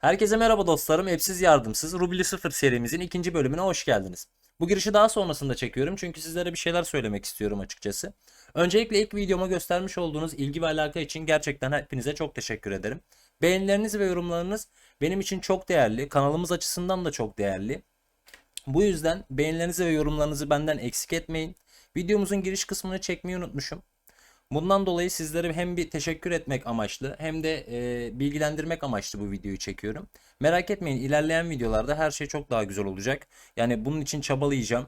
Herkese merhaba dostlarım. Epsiz Yardımsız Rubli 0 serimizin ikinci bölümüne hoş geldiniz. Bu girişi daha sonrasında çekiyorum çünkü sizlere bir şeyler söylemek istiyorum açıkçası. Öncelikle ilk videoma göstermiş olduğunuz ilgi ve alaka için gerçekten hepinize çok teşekkür ederim. Beğenileriniz ve yorumlarınız benim için çok değerli, kanalımız açısından da çok değerli. Bu yüzden beğenilerinizi ve yorumlarınızı benden eksik etmeyin. Videomuzun giriş kısmını çekmeyi unutmuşum. Bundan dolayı sizlere hem bir teşekkür etmek amaçlı hem de e, bilgilendirmek amaçlı bu videoyu çekiyorum. Merak etmeyin ilerleyen videolarda her şey çok daha güzel olacak. Yani bunun için çabalayacağım.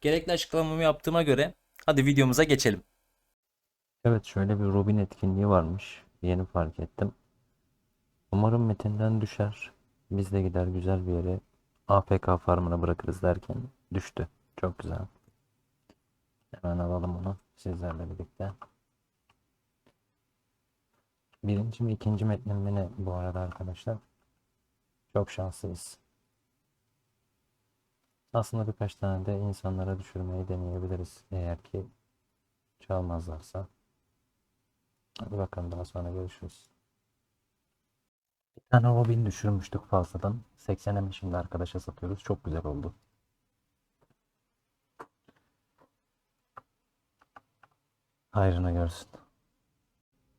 Gerekli açıklamamı yaptığıma göre hadi videomuza geçelim. Evet şöyle bir Robin etkinliği varmış. Yeni fark ettim. Umarım metinden düşer. Biz de gider güzel bir yere AFK farmına bırakırız derken düştü. Çok güzel. Hemen alalım onu sizlerle birlikte. Birinci ve ikinci metnim beni bu arada arkadaşlar. Çok şanslıyız. Aslında birkaç tane de insanlara düşürmeyi deneyebiliriz. Eğer ki çalmazlarsa. Hadi bakalım daha sonra görüşürüz. Bir tane Robin düşürmüştük fazladan. 80'e mi şimdi arkadaşa satıyoruz. Çok güzel oldu. Hayrını görsün.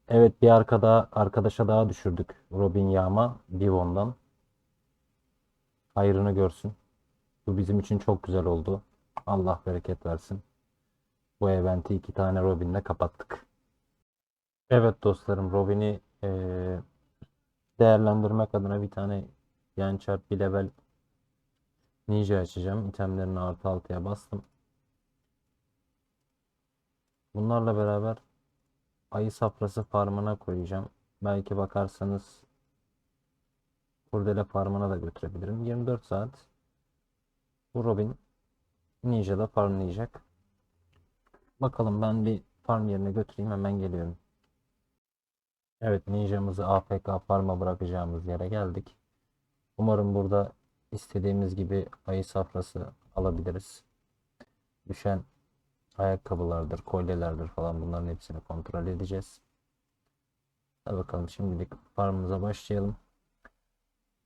Evet bir arkada arkadaşa daha düşürdük. Robin Yağma Bivon'dan. Hayrını görsün. Bu bizim için çok güzel oldu. Allah bereket versin. Bu eventi iki tane Robin'le kapattık. Evet dostlarım Robin'i eee, değerlendirmek adına bir tane yan çarp bir level ninja açacağım. İtemlerini artı altıya bastım. Bunlarla beraber ayı safrası farmına koyacağım. Belki bakarsanız kurdele farmına da götürebilirim. 24 saat bu Robin Ninja'da farmlayacak. Bakalım ben bir farm yerine götüreyim hemen geliyorum. Evet ninjamızı AFK farma bırakacağımız yere geldik. Umarım burada istediğimiz gibi ayı safrası alabiliriz. Düşen ayakkabılardır, kolyelerdir falan bunların hepsini kontrol edeceğiz. Hadi bakalım şimdilik farmımıza başlayalım.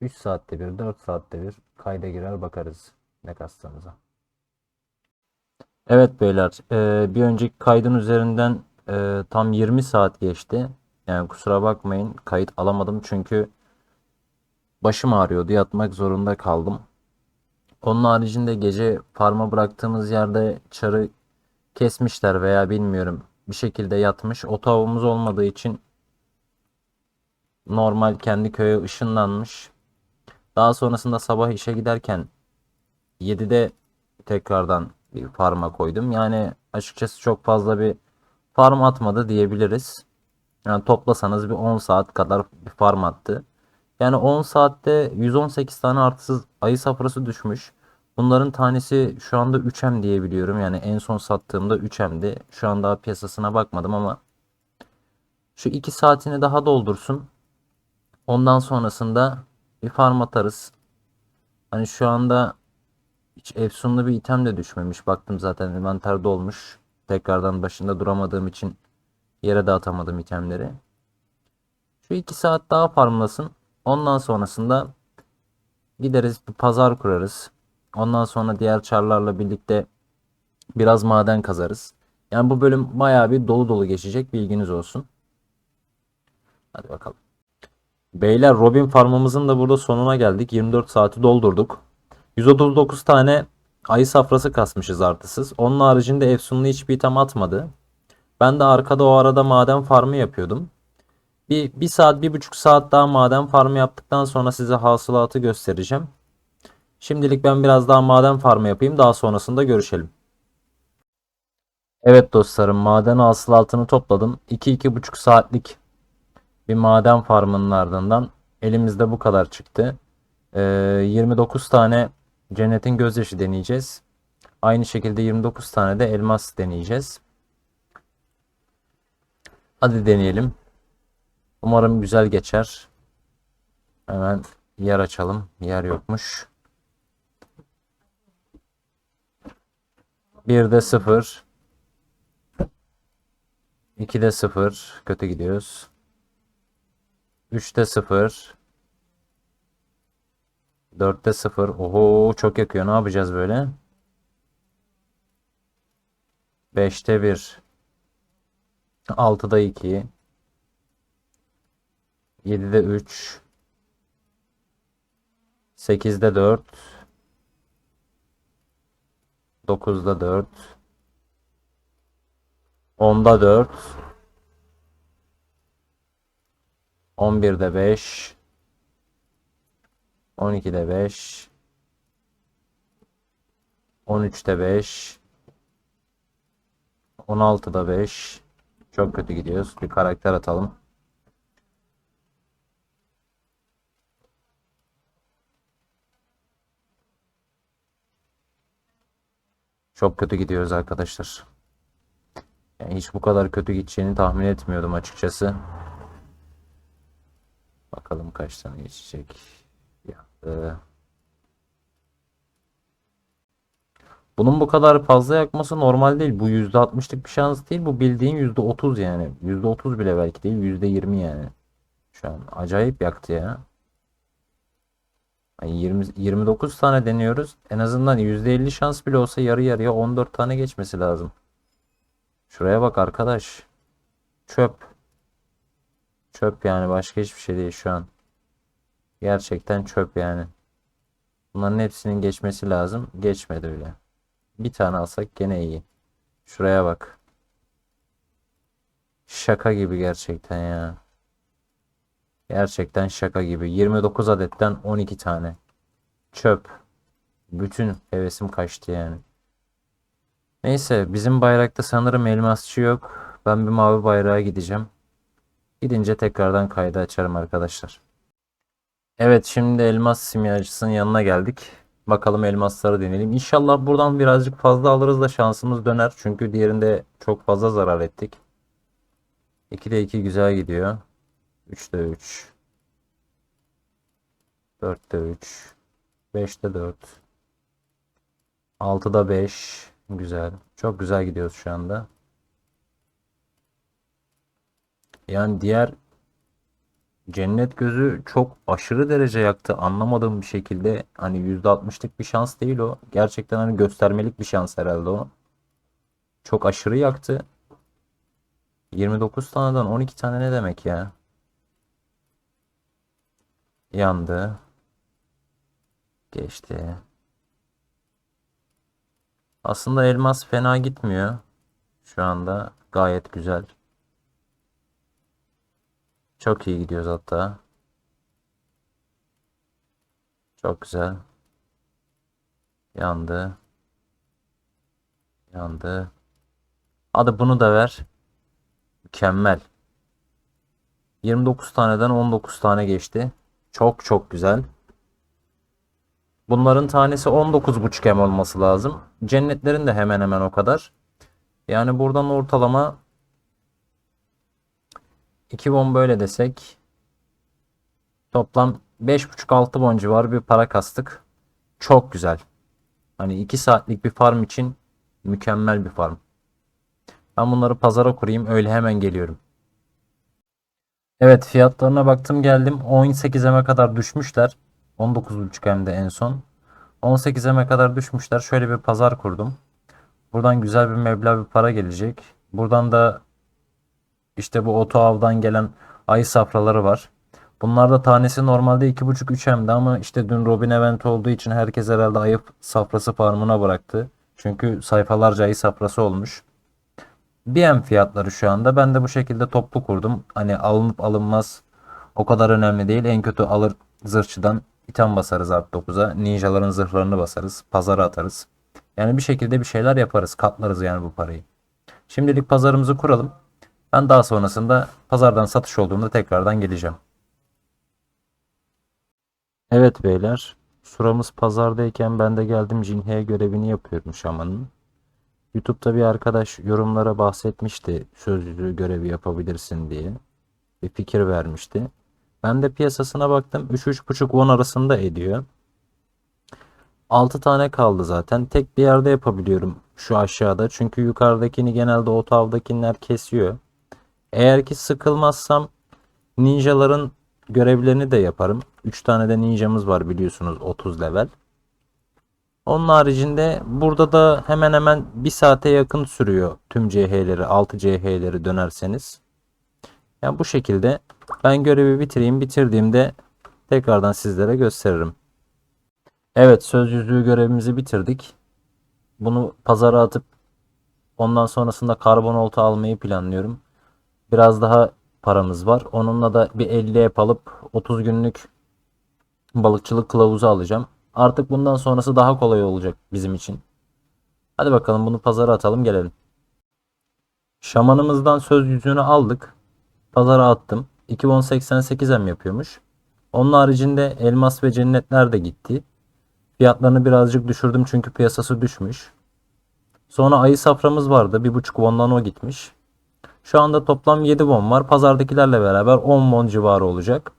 3 saatte bir, 4 saatte bir kayda girer bakarız ne kastığımıza. Evet beyler, e, bir önceki kaydın üzerinden e, tam 20 saat geçti. Yani kusura bakmayın kayıt alamadım çünkü başım ağrıyordu yatmak zorunda kaldım. Onun haricinde gece farma bıraktığımız yerde çarı kesmişler veya bilmiyorum bir şekilde yatmış. Otobüsümüz olmadığı için normal kendi köye ışınlanmış. Daha sonrasında sabah işe giderken 7'de tekrardan bir farma koydum. Yani açıkçası çok fazla bir farm atmadı diyebiliriz. Yani toplasanız bir 10 saat kadar bir farm attı. Yani 10 saatte 118 tane artısız ayı safrası düşmüş. Bunların tanesi şu anda 3M diye biliyorum. Yani en son sattığımda 3M'di. Şu an daha piyasasına bakmadım ama şu 2 saatini daha doldursun. Ondan sonrasında bir farm atarız. Hani şu anda hiç efsunlu bir item de düşmemiş. Baktım zaten envanter dolmuş. Tekrardan başında duramadığım için yere dağıtamadım itemleri. Şu 2 saat daha farmlasın. Ondan sonrasında gideriz bir pazar kurarız. Ondan sonra diğer çarlarla birlikte biraz maden kazarız. Yani bu bölüm bayağı bir dolu dolu geçecek bilginiz olsun. Hadi bakalım. Beyler Robin farmımızın da burada sonuna geldik. 24 saati doldurduk. 139 tane ayı safrası kasmışız artısız. Onun haricinde efsunlu hiçbir item atmadı. Ben de arkada o arada maden farmı yapıyordum. Bir, bir saat, bir buçuk saat daha maden farmı yaptıktan sonra size hasılatı göstereceğim. Şimdilik ben biraz daha maden farmı yapayım. Daha sonrasında görüşelim. Evet dostlarım maden hasılatını topladım. 2-2,5 saatlik bir maden farmının ardından elimizde bu kadar çıktı. Ee, 29 tane cennetin gözyaşı deneyeceğiz. Aynı şekilde 29 tane de elmas deneyeceğiz. Hadi deneyelim. Umarım güzel geçer. Hemen yer açalım. Yer yokmuş. 1'de 0. 2'de 0. Kötü gidiyoruz. 3'te 0. 4'te 0. Oho çok yakıyor. Ne yapacağız böyle? 5'te 1. 6'da 2. 7'de 3. 8'de 4. 9'da 4. 10'da 4. 11'de 5. 12'de 5. 13'te 5. 16'da 5. Çok kötü gidiyoruz. Bir karakter atalım. Çok kötü gidiyoruz arkadaşlar. Yani hiç bu kadar kötü gideceğini tahmin etmiyordum açıkçası. Bakalım kaç tane geçecek. Yaktı. Bunun bu kadar fazla yakması normal değil. Bu %60'lık bir şans değil. Bu bildiğin %30 yani. %30 bile belki değil. %20 yani. Şu an acayip yaktı ya. Yani 20, 29 tane deniyoruz. En azından %50 şans bile olsa yarı yarıya 14 tane geçmesi lazım. Şuraya bak arkadaş. Çöp. Çöp yani başka hiçbir şey değil şu an. Gerçekten çöp yani. Bunların hepsinin geçmesi lazım. Geçmedi bile. Bir tane alsak gene iyi. Şuraya bak. Şaka gibi gerçekten ya. Gerçekten şaka gibi. 29 adetten 12 tane. Çöp. Bütün hevesim kaçtı yani. Neyse bizim bayrakta sanırım elmasçı yok. Ben bir mavi bayrağa gideceğim. Gidince tekrardan kaydı açarım arkadaşlar. Evet şimdi elmas simyacısının yanına geldik. Bakalım elmasları deneyelim. İnşallah buradan birazcık fazla alırız da şansımız döner. Çünkü diğerinde çok fazla zarar ettik. 2'de 2 güzel gidiyor. 3'te 3. 4'te 3. 5'te 4. 6'da 5. Güzel. Çok güzel gidiyoruz şu anda. Yani diğer Cennet gözü çok aşırı derece yaktı. Anlamadığım bir şekilde hani %60'lık bir şans değil o. Gerçekten hani göstermelik bir şans herhalde o. Çok aşırı yaktı. 29 taneden 12 tane ne demek ya? Yandı. Geçti. Aslında elmas fena gitmiyor. Şu anda gayet güzel. Çok iyi gidiyoruz hatta. Çok güzel. Yandı. Yandı. Hadi bunu da ver. Mükemmel. 29 taneden 19 tane geçti. Çok çok güzel. Bunların tanesi 19.5 em olması lazım. Cennetlerin de hemen hemen o kadar. Yani buradan ortalama 2 bon böyle desek toplam 5.5-6 bon civarı bir para kastık. Çok güzel. Hani 2 saatlik bir farm için mükemmel bir farm. Ben bunları pazara kurayım öyle hemen geliyorum. Evet fiyatlarına baktım geldim. 18'eme kadar düşmüşler. 19.5 hem en son. 18'eme kadar düşmüşler. Şöyle bir pazar kurdum. Buradan güzel bir meblağ bir para gelecek. Buradan da işte bu oto avdan gelen ayı safraları var. Bunlar da tanesi normalde 2.5-3 hemdi ama işte dün Robin event olduğu için herkes herhalde ayı safrası farmına bıraktı. Çünkü sayfalarca ayı safrası olmuş. BM fiyatları şu anda. Ben de bu şekilde toplu kurdum. Hani alınıp alınmaz o kadar önemli değil. En kötü alır zırhçıdan item basarız artı 9'a. Ninjaların zırhlarını basarız. Pazara atarız. Yani bir şekilde bir şeyler yaparız. Katlarız yani bu parayı. Şimdilik pazarımızı kuralım. Ben daha sonrasında pazardan satış olduğunda tekrardan geleceğim. Evet beyler. Suramız pazardayken ben de geldim Jinhe görevini yapıyorum şamanın. YouTube'da bir arkadaş yorumlara bahsetmişti sözlü görevi yapabilirsin diye. Bir fikir vermişti. Ben de piyasasına baktım 3-3.5 won arasında ediyor. 6 tane kaldı zaten. Tek bir yerde yapabiliyorum şu aşağıda. Çünkü yukarıdakini genelde o kesiyor. Eğer ki sıkılmazsam ninjaların görevlerini de yaparım. 3 tane de ninjamız var biliyorsunuz 30 level. Onun haricinde burada da hemen hemen 1 saate yakın sürüyor tüm CH'leri 6 CH'leri dönerseniz. Yani bu şekilde ben görevi bitireyim. Bitirdiğimde tekrardan sizlere gösteririm. Evet söz yüzüğü görevimizi bitirdik. Bunu pazara atıp ondan sonrasında karbon olta almayı planlıyorum. Biraz daha paramız var. Onunla da bir 50 app alıp 30 günlük balıkçılık kılavuzu alacağım. Artık bundan sonrası daha kolay olacak bizim için. Hadi bakalım bunu pazara atalım gelelim. Şamanımızdan söz yüzüğünü aldık. Pazara attım. 2088M yapıyormuş. Onun haricinde elmas ve cennetler de gitti. Fiyatlarını birazcık düşürdüm çünkü piyasası düşmüş. Sonra ayı saframız vardı. 1.5 won'dan o gitmiş. Şu anda toplam 7 won var. Pazardakilerle beraber 10 won civarı olacak.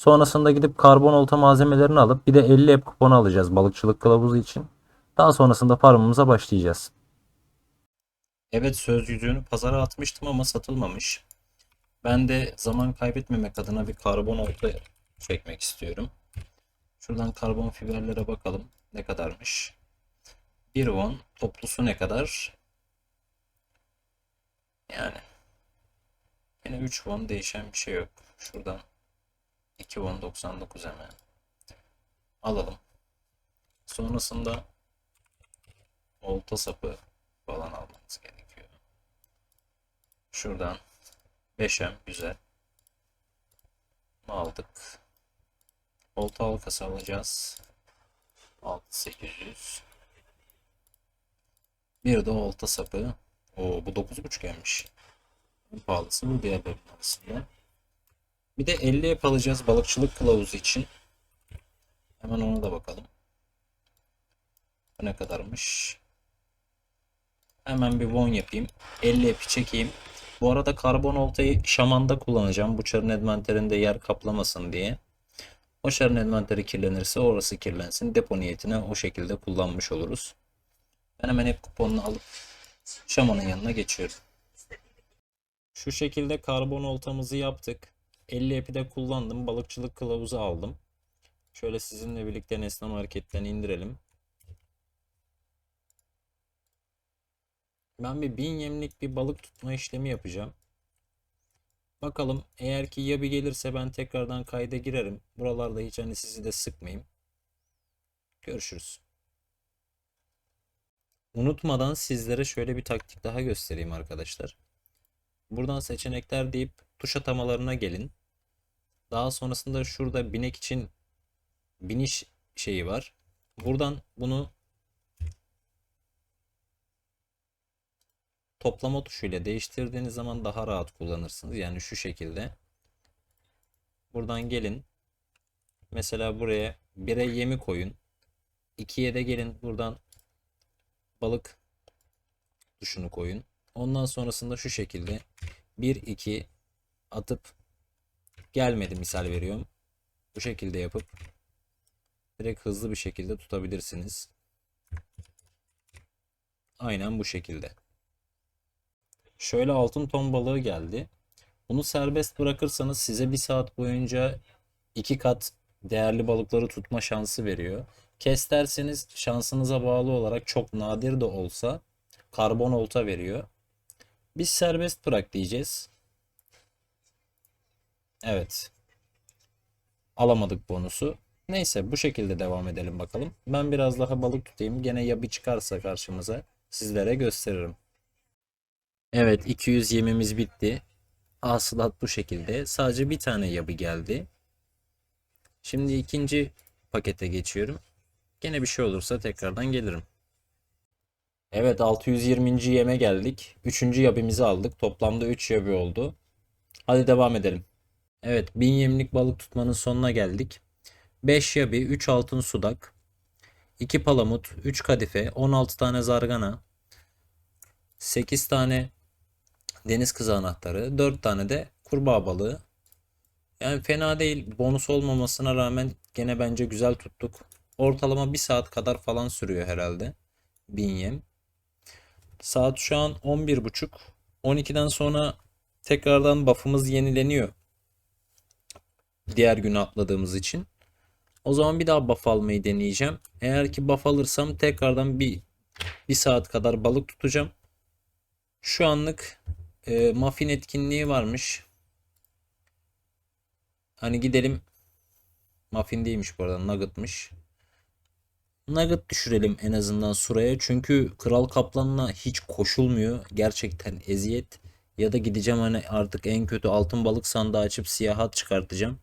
Sonrasında gidip karbon olta malzemelerini alıp bir de 50 app kuponu alacağız balıkçılık kılavuzu için. Daha sonrasında farmımıza başlayacağız. Evet söz yüzüğünü pazara atmıştım ama satılmamış. Ben de zaman kaybetmemek adına bir karbon olta çekmek istiyorum. Şuradan karbon fiberlere bakalım ne kadarmış. 1 won toplusu ne kadar? Yani yine 3 won değişen bir şey yok. Şuradan 2 won 99 hemen alalım. Sonrasında olta sapı falan almamız gerekiyor. Şuradan 5M güzel. Aldık. Olta halkası alacağız. 6800. Bir de olta sapı. Oo bu 9.5 gelmiş. En pahalısı bu diğerlerinin arasında. Bir de 50 yap alacağız balıkçılık kılavuzu için. Hemen ona da bakalım. Bu ne kadarmış? Hemen bir won yapayım. 50 epi çekeyim. Bu arada karbon oltayı şamanda kullanacağım. Bu çarın envanterinde yer kaplamasın diye. O çarın envanteri kirlenirse orası kirlensin. Depo niyetine o şekilde kullanmış oluruz. Ben hemen hep kuponunu alıp şamanın yanına geçiyorum. Şu şekilde karbon oltamızı yaptık. 50 epi de kullandım. Balıkçılık kılavuzu aldım. Şöyle sizinle birlikte Nesne Market'ten indirelim. Ben bir bin yemlik bir balık tutma işlemi yapacağım. Bakalım eğer ki ya bir gelirse ben tekrardan kayda girerim. Buralarda hiç hani sizi de sıkmayayım. Görüşürüz. Unutmadan sizlere şöyle bir taktik daha göstereyim arkadaşlar. Buradan seçenekler deyip tuş atamalarına gelin. Daha sonrasında şurada binek için biniş şeyi var. Buradan bunu toplama tuşuyla değiştirdiğiniz zaman daha rahat kullanırsınız. Yani şu şekilde. Buradan gelin. Mesela buraya 1'e yemi koyun. 2'ye de gelin buradan balık tuşunu koyun. Ondan sonrasında şu şekilde 1 2 atıp gelmedi misal veriyorum. Bu şekilde yapıp direkt hızlı bir şekilde tutabilirsiniz. Aynen bu şekilde. Şöyle altın ton balığı geldi. Bunu serbest bırakırsanız size bir saat boyunca iki kat değerli balıkları tutma şansı veriyor. Kes derseniz şansınıza bağlı olarak çok nadir de olsa karbon olta veriyor. Biz serbest bırak diyeceğiz. Evet. Alamadık bonusu. Neyse bu şekilde devam edelim bakalım. Ben biraz daha balık tutayım. Gene ya bir çıkarsa karşımıza sizlere gösteririm. Evet 200 yemimiz bitti. Hasılat bu şekilde. Sadece bir tane yapı geldi. Şimdi ikinci pakete geçiyorum. Gene bir şey olursa tekrardan gelirim. Evet 620. yeme geldik. Üçüncü yabimizi aldık. Toplamda 3 yabi oldu. Hadi devam edelim. Evet 1000 yemlik balık tutmanın sonuna geldik. 5 yabi, 3 altın sudak, 2 palamut, 3 kadife, 16 tane zargana, 8 tane deniz kızı anahtarı, 4 tane de kurbağa balığı. Yani fena değil. Bonus olmamasına rağmen gene bence güzel tuttuk. Ortalama 1 saat kadar falan sürüyor herhalde. 1000 yem. Saat şu an 11.30. 12'den sonra tekrardan buff'ımız yenileniyor. Diğer günü atladığımız için. O zaman bir daha buff almayı deneyeceğim. Eğer ki buff alırsam tekrardan bir bir saat kadar balık tutacağım. Şu anlık e, muffin etkinliği varmış. Hani gidelim. Muffin değilmiş bu arada nuggetmış. Nugget düşürelim en azından suraya. Çünkü Kral Kaplan'la hiç koşulmuyor. Gerçekten eziyet. Ya da gideceğim hani artık en kötü altın balık sandığı açıp siyahat çıkartacağım.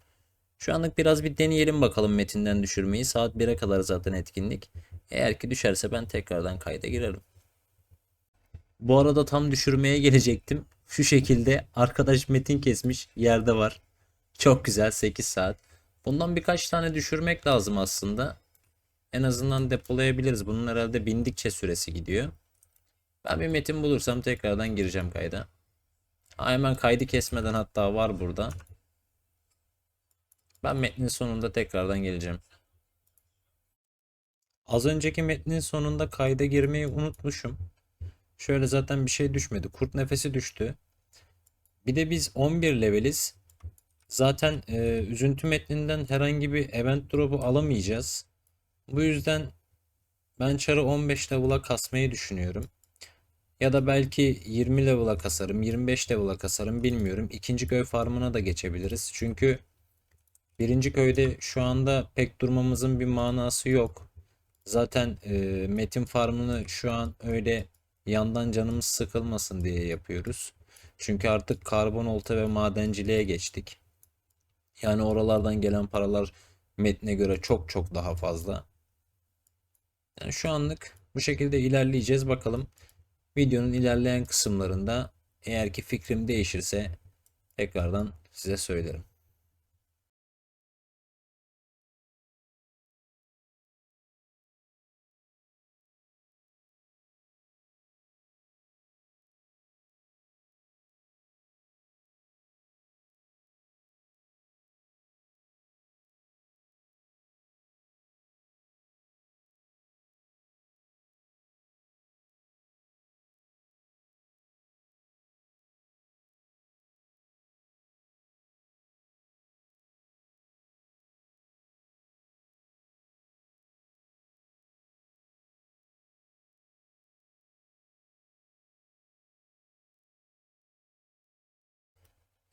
Şu anlık biraz bir deneyelim bakalım metinden düşürmeyi. Saat 1'e kadar zaten etkinlik. Eğer ki düşerse ben tekrardan kayda girerim. Bu arada tam düşürmeye gelecektim. Şu şekilde arkadaş metin kesmiş yerde var. Çok güzel 8 saat. Bundan birkaç tane düşürmek lazım aslında. En azından depolayabiliriz. Bunun herhalde bindikçe süresi gidiyor. Ben bir metin bulursam tekrardan gireceğim kayda. Hemen kaydı kesmeden hatta var burada. Ben metnin sonunda tekrardan geleceğim. Az önceki metnin sonunda kayda girmeyi unutmuşum. Şöyle zaten bir şey düşmedi. Kurt nefesi düştü. Bir de biz 11 leveliz. Zaten e, üzüntü metninden herhangi bir event drop'u alamayacağız. Bu yüzden ben çarı 15 level'a kasmayı düşünüyorum. Ya da belki 20 level'a kasarım, 25 level'a kasarım bilmiyorum. İkinci köy farmına da geçebiliriz. Çünkü birinci köyde şu anda pek durmamızın bir manası yok. Zaten e, metin farmını şu an öyle yandan canımız sıkılmasın diye yapıyoruz. Çünkü artık karbon olta ve madenciliğe geçtik. Yani oralardan gelen paralar metne göre çok çok daha fazla. Yani şu anlık bu şekilde ilerleyeceğiz. Bakalım videonun ilerleyen kısımlarında eğer ki fikrim değişirse tekrardan size söylerim.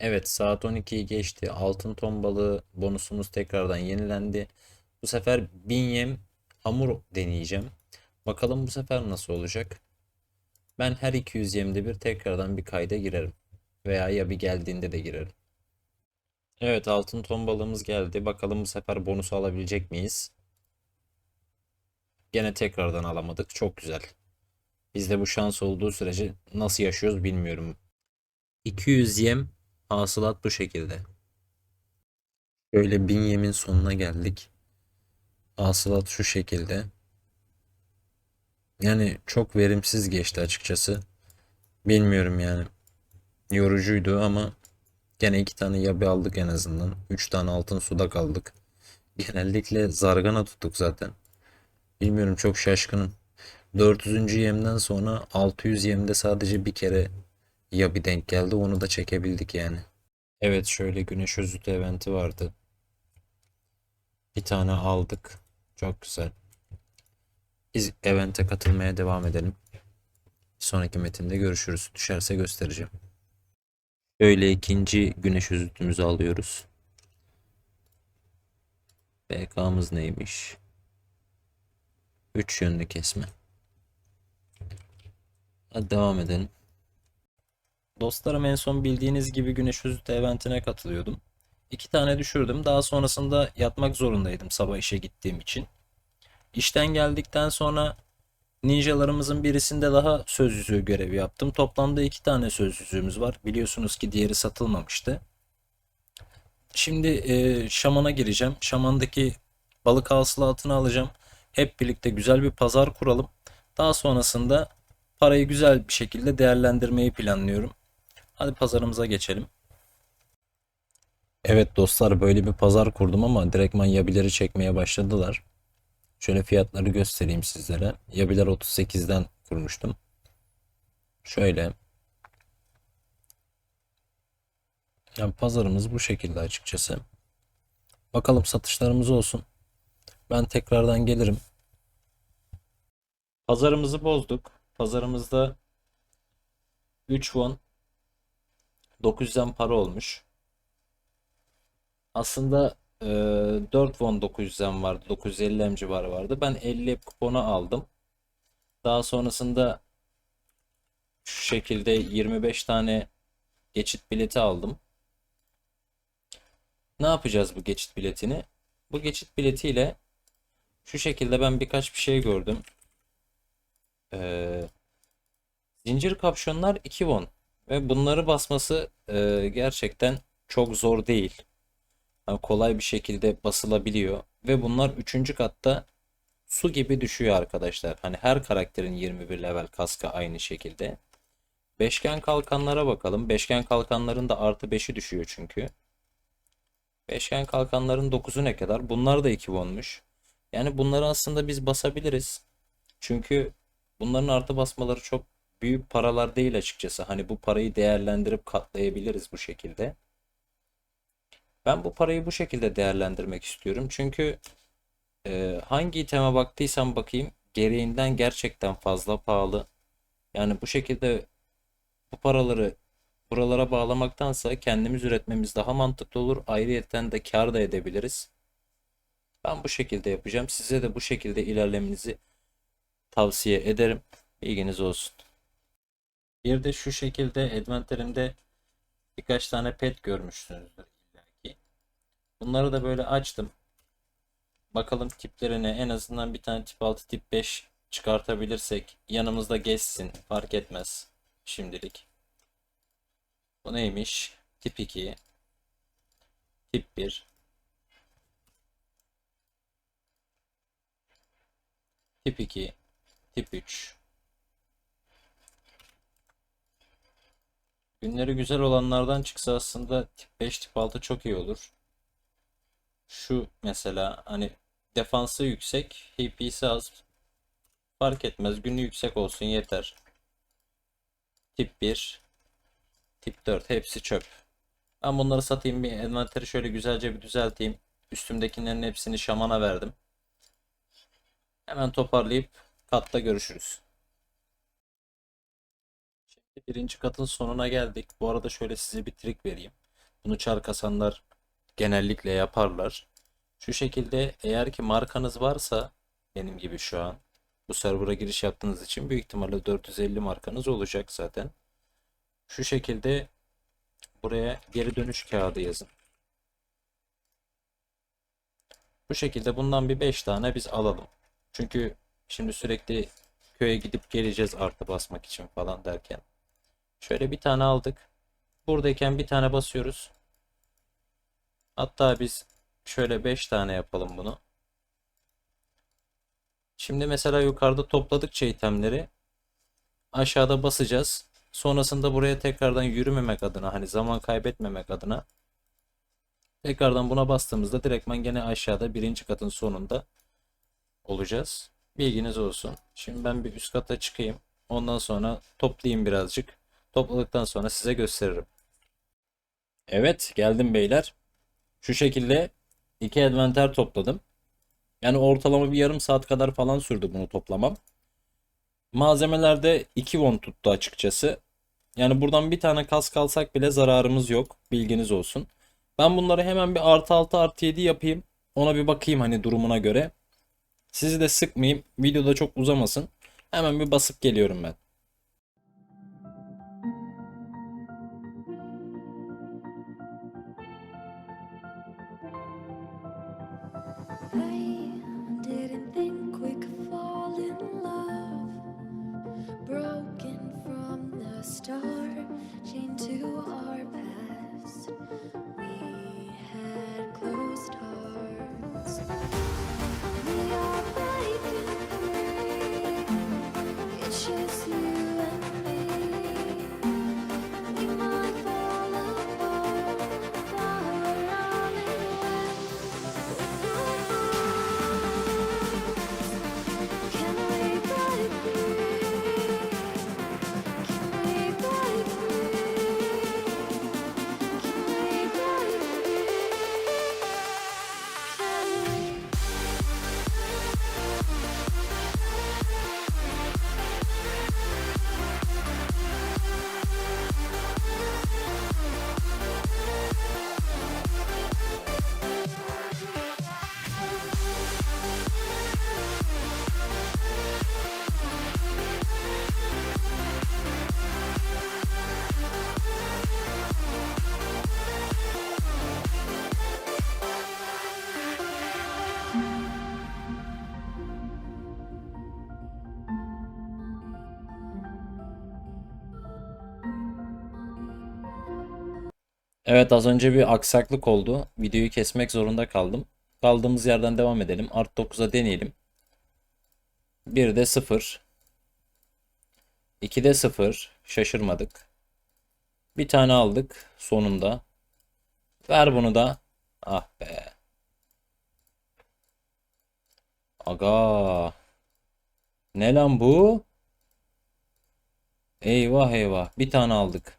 Evet saat 12'yi geçti. Altın ton balığı bonusumuz tekrardan yenilendi. Bu sefer 1000 yem hamur deneyeceğim. Bakalım bu sefer nasıl olacak. Ben her 200 yemde bir tekrardan bir kayda girerim. Veya ya bir geldiğinde de girerim. Evet altın ton balığımız geldi. Bakalım bu sefer bonusu alabilecek miyiz? Gene tekrardan alamadık. Çok güzel. Bizde bu şans olduğu sürece nasıl yaşıyoruz bilmiyorum. 200 yem hasılat bu şekilde. Şöyle 1000 yemin sonuna geldik. Hasılat şu şekilde. Yani çok verimsiz geçti açıkçası. Bilmiyorum yani. Yorucuydu ama gene iki tane yabi aldık en azından. Üç tane altın sudak aldık. Genellikle zargana tuttuk zaten. Bilmiyorum çok şaşkınım. 400. yemden sonra 600 yemde sadece bir kere yabi denk geldi. Onu da çekebildik yani. Evet şöyle güneş özütü eventi vardı. Bir tane aldık. Çok güzel. Biz evente katılmaya devam edelim. Bir sonraki metinde görüşürüz. Düşerse göstereceğim. Şöyle ikinci güneş özütümüzü alıyoruz. BK'mız neymiş? 3 yönlü kesme. Hadi devam edelim. Dostlarım en son bildiğiniz gibi Güneş Özütü eventine katılıyordum. İki tane düşürdüm. Daha sonrasında yatmak zorundaydım sabah işe gittiğim için. İşten geldikten sonra ninjalarımızın birisinde daha söz yüzüğü görevi yaptım. Toplamda iki tane söz yüzüğümüz var. Biliyorsunuz ki diğeri satılmamıştı. Şimdi e, şamana gireceğim. Şamandaki balık hasılatını alacağım. Hep birlikte güzel bir pazar kuralım. Daha sonrasında parayı güzel bir şekilde değerlendirmeyi planlıyorum. Hadi pazarımıza geçelim. Evet dostlar böyle bir pazar kurdum ama direktman yabileri çekmeye başladılar. Şöyle fiyatları göstereyim sizlere. Yabiler 38'den kurmuştum. Şöyle. Yani pazarımız bu şekilde açıkçası. Bakalım satışlarımız olsun. Ben tekrardan gelirim. Pazarımızı bozduk. Pazarımızda 3 won 900'den para olmuş. Aslında e, 4 won 900'den vardı. 950 em civarı vardı. Ben 50 kuponu aldım. Daha sonrasında şu şekilde 25 tane geçit bileti aldım. Ne yapacağız bu geçit biletini? Bu geçit biletiyle şu şekilde ben birkaç bir şey gördüm. Ee, zincir kapşonlar 2 won ve bunları basması e, gerçekten çok zor değil. Yani kolay bir şekilde basılabiliyor ve bunlar 3. katta su gibi düşüyor arkadaşlar. Hani her karakterin 21 level kaskı aynı şekilde. Beşgen kalkanlara bakalım. Beşgen kalkanların da artı 5'i düşüyor çünkü. Beşgen kalkanların 9'u ne kadar? Bunlar da 2 wonmuş. Yani bunları aslında biz basabiliriz. Çünkü bunların artı basmaları çok büyük paralar değil açıkçası. Hani bu parayı değerlendirip katlayabiliriz bu şekilde. Ben bu parayı bu şekilde değerlendirmek istiyorum. Çünkü e, hangi iteme baktıysam bakayım gereğinden gerçekten fazla pahalı. Yani bu şekilde bu paraları buralara bağlamaktansa kendimiz üretmemiz daha mantıklı olur. Ayrıyeten de kar da edebiliriz. Ben bu şekilde yapacağım. Size de bu şekilde ilerlemenizi tavsiye ederim. Bilginiz olsun. Bir de şu şekilde Adventure'imde birkaç tane pet görmüşsünüzdür illaki. Bunları da böyle açtım. Bakalım tiplerine en azından bir tane tip 6 tip 5 çıkartabilirsek yanımızda geçsin fark etmez şimdilik. Bu neymiş? Tip 2 Tip 1 Tip 2 Tip 3 Günleri güzel olanlardan çıksa aslında tip 5 tip 6 çok iyi olur. Şu mesela hani defansı yüksek, HP'si az fark etmez. Günü yüksek olsun yeter. Tip 1 Tip 4 hepsi çöp. Ben bunları satayım bir envanteri şöyle güzelce bir düzelteyim. Üstümdekilerin hepsini şamana verdim. Hemen toparlayıp katta görüşürüz. Birinci katın sonuna geldik. Bu arada şöyle size bir trik vereyim. Bunu çar kasanlar genellikle yaparlar. Şu şekilde eğer ki markanız varsa benim gibi şu an bu server'a giriş yaptığınız için büyük ihtimalle 450 markanız olacak zaten. Şu şekilde buraya geri dönüş kağıdı yazın. Bu şekilde bundan bir 5 tane biz alalım. Çünkü şimdi sürekli köye gidip geleceğiz artı basmak için falan derken. Şöyle bir tane aldık. Buradayken bir tane basıyoruz. Hatta biz şöyle 5 tane yapalım bunu. Şimdi mesela yukarıda topladıkça itemleri aşağıda basacağız. Sonrasında buraya tekrardan yürümemek adına hani zaman kaybetmemek adına tekrardan buna bastığımızda direktman gene aşağıda birinci katın sonunda olacağız. Bilginiz olsun. Şimdi ben bir üst kata çıkayım. Ondan sonra toplayayım birazcık. Topladıktan sonra size gösteririm. Evet geldim beyler. Şu şekilde iki envanter topladım. Yani ortalama bir yarım saat kadar falan sürdü bunu toplamam. Malzemelerde 2 won tuttu açıkçası. Yani buradan bir tane kask alsak bile zararımız yok. Bilginiz olsun. Ben bunları hemen bir artı 6 artı 7 yapayım. Ona bir bakayım hani durumuna göre. Sizi de sıkmayayım. Videoda çok uzamasın. Hemen bir basıp geliyorum ben. I Evet az önce bir aksaklık oldu. Videoyu kesmek zorunda kaldım. Kaldığımız yerden devam edelim. Art 9'a deneyelim. 1'de 0. 2'de 0. Şaşırmadık. Bir tane aldık sonunda. Ver bunu da. Ah be. Aga. Ne lan bu? Eyvah eyvah. Bir tane aldık.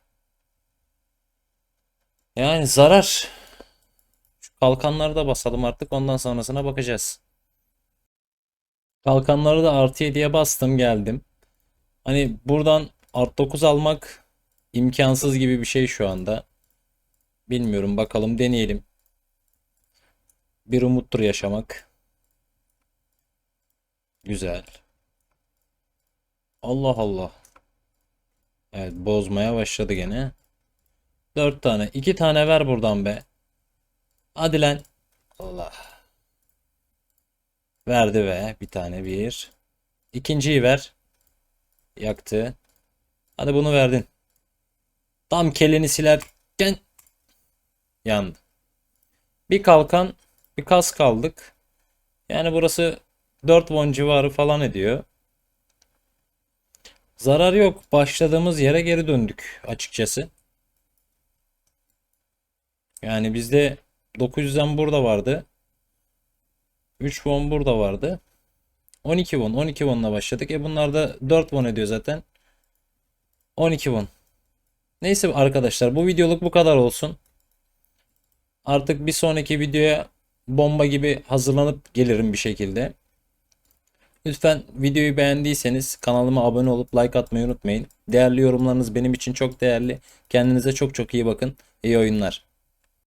Yani zarar. Şu kalkanları da basalım artık. Ondan sonrasına bakacağız. Kalkanları da artı 7'ye bastım geldim. Hani buradan art 9 almak imkansız gibi bir şey şu anda. Bilmiyorum bakalım deneyelim. Bir umuttur yaşamak. Güzel. Allah Allah. Evet bozmaya başladı gene. 4 tane. 2 tane ver buradan be. Hadi lan. Allah. Verdi ve bir tane bir. İkinciyi ver. Yaktı. Hadi bunu verdin. Tam kelini silerken yandı. Bir kalkan, bir kas kaldık. Yani burası 4 won civarı falan ediyor. Zarar yok. Başladığımız yere geri döndük açıkçası. Yani bizde 900'den burada vardı. 3 won burada vardı. 12 won. 12 won'la başladık. E bunlar da 4 won ediyor zaten. 12 won. Neyse arkadaşlar bu videoluk bu kadar olsun. Artık bir sonraki videoya bomba gibi hazırlanıp gelirim bir şekilde. Lütfen videoyu beğendiyseniz kanalıma abone olup like atmayı unutmayın. Değerli yorumlarınız benim için çok değerli. Kendinize çok çok iyi bakın. İyi oyunlar.